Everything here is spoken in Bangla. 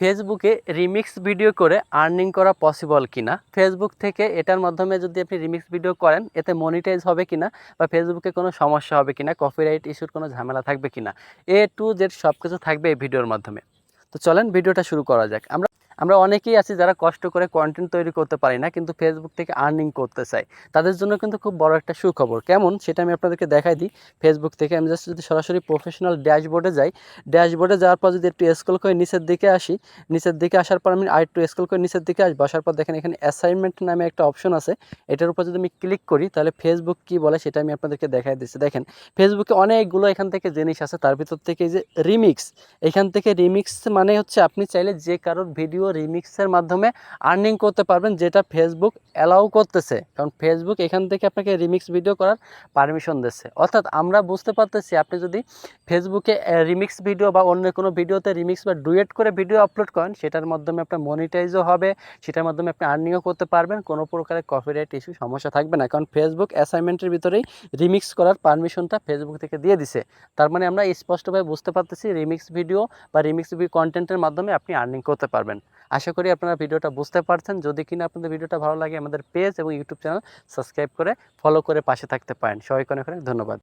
ফেসবুকে রিমিক্স ভিডিও করে আর্নিং করা পসিবল কিনা? ফেসবুক থেকে এটার মাধ্যমে যদি আপনি রিমিক্স ভিডিও করেন, এতে মনিটাইজ হবে কিনা? বা ফেসবুকে কোনো সমস্যা হবে কিনা? কপিরাইট ইস্যুর কোনো ঝামেলা থাকবে কিনা? এ টু জেড সব কিছু থাকবে এই ভিডিওর মাধ্যমে। তো চলেন ভিডিওটা শুরু করা যাক। আমরা আমরা অনেকেই আছি যারা কষ্ট করে কন্টেন্ট তৈরি করতে পারি না, কিন্তু ফেসবুক থেকে আর্নিং করতে চাই। তাদের জন্য কিন্তু খুব বড় একটা সুখবর। কেমন? সেটা আমি আপনাদেরকে দেখাই দিই। ফেসবুক থেকে আমি জাস্ট যদি সরাসরি প্রফেশনাল ড্যাশবোর্ডে যাই ড্যাশবোর্ডে যাওয়ার পর যদি একটু স্ক্রল করে নিচের দিকে আসি, নিচের দিকে আসার পর আমি আর একটু স্ক্রল করে নিচের দিকে আসব, আসার পর দেখেন এখানে অ্যাসাইনমেন্ট নামে একটা অপশন আছে। এটার উপর যদি আমি ক্লিক করি, তাহলে ফেসবুক কি বলে সেটা আমি আপনাদেরকে দেখাই দিচ্ছি। দেখেন ফেসবুকে অনেকগুলো এখান থেকে জিনিস আছে। তার ভিতর থেকে এই যে রিমিক্স এখান থেকে রিমিক্স মানে হচ্ছে আপনি চাইলে যে কারোর ভিডিও রিমিক্সের মাধ্যমে আর্নিং করতে পারবেন, যেটা ফেসবুক অ্যালাউ করতেছে। কারণ ফেসবুক এখান থেকে আপনাকে রিমিক্স ভিডিও করার পারমিশন দিচ্ছে। অর্থাৎ আমরা বুঝতে পারতেছি, আপনি যদি ফেসবুকে রিমিক্স ভিডিও বা অন্য কোনো ভিডিওতে রিমিক্স বা ডুয়েট করে ভিডিও আপলোড করেন, সেটার মাধ্যমে আপনার মনিটাইজও হবে, সেটার মাধ্যমে আপনি আর্নিংও করতে পারবেন, কোনো প্রকারের কপিরাইট ইস্যু সমস্যা থাকবে না। কারণ ফেসবুক অ্যাসাইনমেন্টের ভিতরেই রিমিক্স করার পারমিশনটা ফেসবুক থেকে দিয়ে দিছে। তার মানে আমরা স্পষ্টভাবে বুঝতে পারতেছি রিমিক্স ভিডিও বা রিমিক্স ভিডিও কন্টেন্টের মাধ্যমে আপনি আর্নিং করতে পারবেন। আশা করি আপনারা ভিডিওটা বুঝতে পারছেন। যদি কিনা আপনাদের ভিডিওটা ভালো লাগে আমাদের পেজ এবং ইউটিউব চ্যানেল সাবস্ক্রাইব করে ফলো করে পাশে থাকতে পারেন। সবাইকে অনেক অনেক ধন্যবাদ।